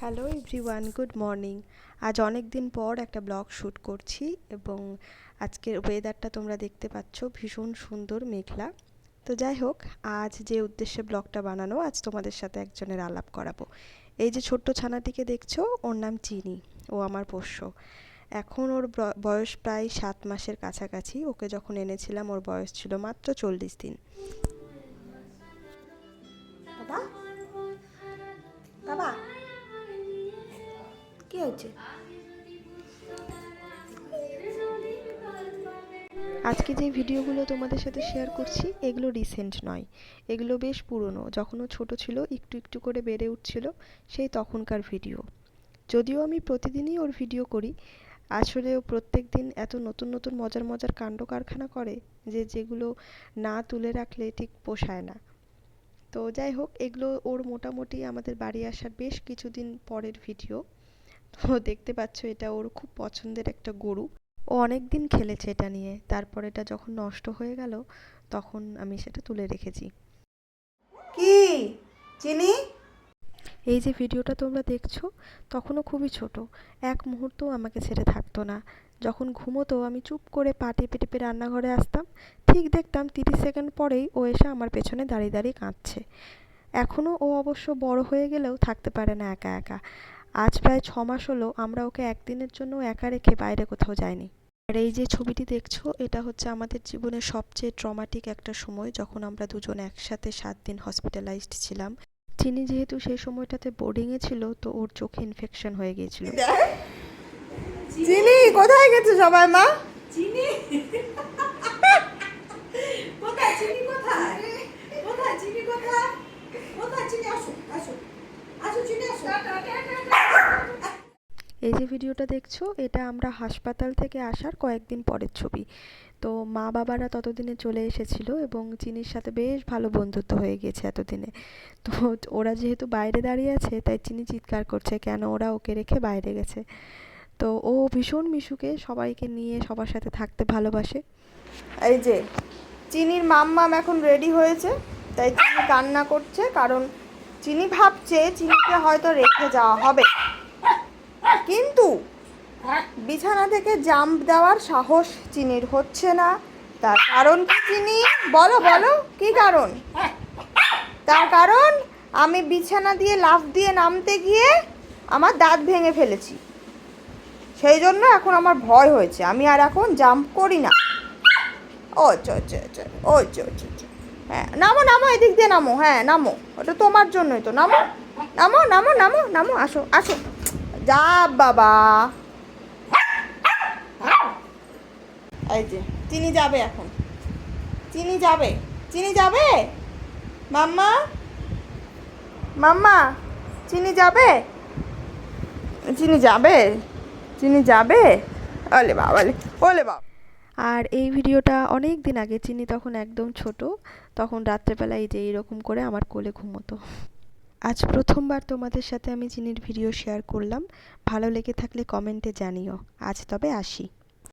Hello everyone, good morning. আজ অনেক দিন পর একটা ব্লগ শ্যুট করছি এবং আজকের ওয়েদারটা তোমরা দেখতে পাচ্ছ ভীষণ সুন্দর, মেঘলা। তো যাই হোক, আজ যে উদ্দেশ্যে ব্লগটা বানানো, আজ তোমাদের সাথে একজনের আলাপ করাবো। এই যে ছোট্ট ছানাটিকে দেখছ, ওর নাম চিনি, ও আমার পোষ্য। এখন ওর বয়স প্রায় সাত মাসের কাছাকাছি। ওকে যখন এনেছিলাম, ওর বয়স ছিল মাত্র চল্লিশ দিন। বাবা? বাবা? কি হয়েছে? আজকে যে ভিডিওগুলো তোমাদের সাথে শেয়ার করছি, এগুলো রিসেন্ট নয়। এগুলো বেশ পুরনো। যখন ও ছোট ছিল, একটু একটু করে বেড়ে উঠছিল সেই তখনকার ভিডিও যদিও আমি প্রতিদিনই ওর ভিডিও করি, আসলে ও প্রত্যেক দিন এত নতুন নতুন মজার মজার কাণ্ড কারখানা করে যে যেগুলো না তুলে রাখলে ঠিক পোষায় না। তো যাই হোক, এগুলো ওর মোটামুটি আমাদের বাড়ি আসার বেশ কিছুদিন পরের ভিডিও তো দেখতে পাচ্ছ এটা ওর খুব পছন্দের একটা গরু। ও অনেক দিন খেলেছে এটা নিয়ে। তারপর এটা যখন নষ্ট হয়ে গেল তখন আমি সেটা তুলে রেখেছি। কি? চিনি? এই যে ভিডিওটা তোমরা দেখছ তখনও খুবই ছোট। এক মুহূর্তও আমাকে ছেড়ে থাকতো না। যখন ঘুমোতো আমি চুপ করে পা টেপে টেপে রান্নাঘরে আসতাম। ঠিক দেখতাম তিরিশ সেকেন্ড পরেই ও এসে আমার পেছনে দাঁড়িয়ে দাঁড়িয়ে কাঁদছে। এখনও ও অবশ্য বড় হয়ে গেলেও থাকতে পারে না একা একা। আজ প্রায় ছ মাস হলো আমরা ওকে একদিনের জন্য একা রেখে বাইরে কোথাও যাইনি। আর এই যে ছবিটি দেখছ এটা হচ্ছে আমাদের জীবনের সবচেয়ে ট্রমাটিক একটা সময় যখন আমরা দুজন একসাথে সাত দিন হসপিটালাইজড ছিলাম। চিনি যেহেতু সেই সময়টাতে বোর্ডিংয়ে ছিল তো ওর চোখে ইনফেকশন হয়ে গিয়েছিল। চিনি কোথায় গেছে সবাই মা? চিনি কোথায়? চিনি কোথায়? কোথায়? চিনি কোথায়? কোথায়? চিনি আসো আসো। আসো চিনি আসো। এই যে ভিডিওটা দেখছ, এটা আমরা হাসপাতাল থেকে আসার কয়েকদিন পরের ছবি। তো মা বাবারা ততদিনে চলে এসেছিল এবং চিনির সাথে বেশ ভালো বন্ধুত্ব হয়ে গিয়েছে এতদিনে। তো ওরা যেহেতু বাইরে দাঁড়িয়ে আছে, তাই চিনি চিৎকার করছে, কেন ওরা ওকে রেখে বাইরে গেছে। তো ও ভীষণ মিশুকে সবাইকে নিয়ে সবার সাথে থাকতে ভালোবাসে। এই যে, চিনির মাম্মাম এখন রেডি হয়েছে, তাই চিনি কান্না করছে, কারণ চিনি ভাবছে চিনিকে হয়তো রেখে যাওয়া হবে। কিন্তু বিছানা থেকে জাম্প দেওয়ার সাহস চিনির হচ্ছে না। তার কারণ কি চিনি? বলো বলো, কি কারণ? তার কারণ, আমি বিছানা দিয়ে লাফ দিয়ে নামতে গিয়ে আমার দাঁত ভেঙে ফেলেছি। সেই জন্য এখন আমার ভয় হয়েছে। আমি আর এখন জাম্প করি না। ও, চ চ চ, ও হ্যাঁ নামো নামো, এদিক দিয়ে নামো। হ্যাঁ নামো। ওটা তোমার জন্যই তো। নামো নামো নামো নামো নামো, আসো আসো। যা বাবা। এই যে, চিনি যাবে এখন। চিনি যাবে চিনি যাবে? মাম্মা? মাম্মা, চিনি যাবে? চিনি যাবে? চিনি যাবে? ওলে বাবা ওলে বাবা। আর এই ভিডিওটা অনেক দিন আগে, চিনি তখন একদম ছোট, তখন রাত্রেবেলা এই যে এইরকম করে আমার কোলে ঘুমোতো। আজ প্রথমবার তোমাদের সাথে আমি চিনির ভিডিও শেয়ার করলাম। ভালো লেগে থাকলে কমেন্টে জানিও। আজ তবে আসি।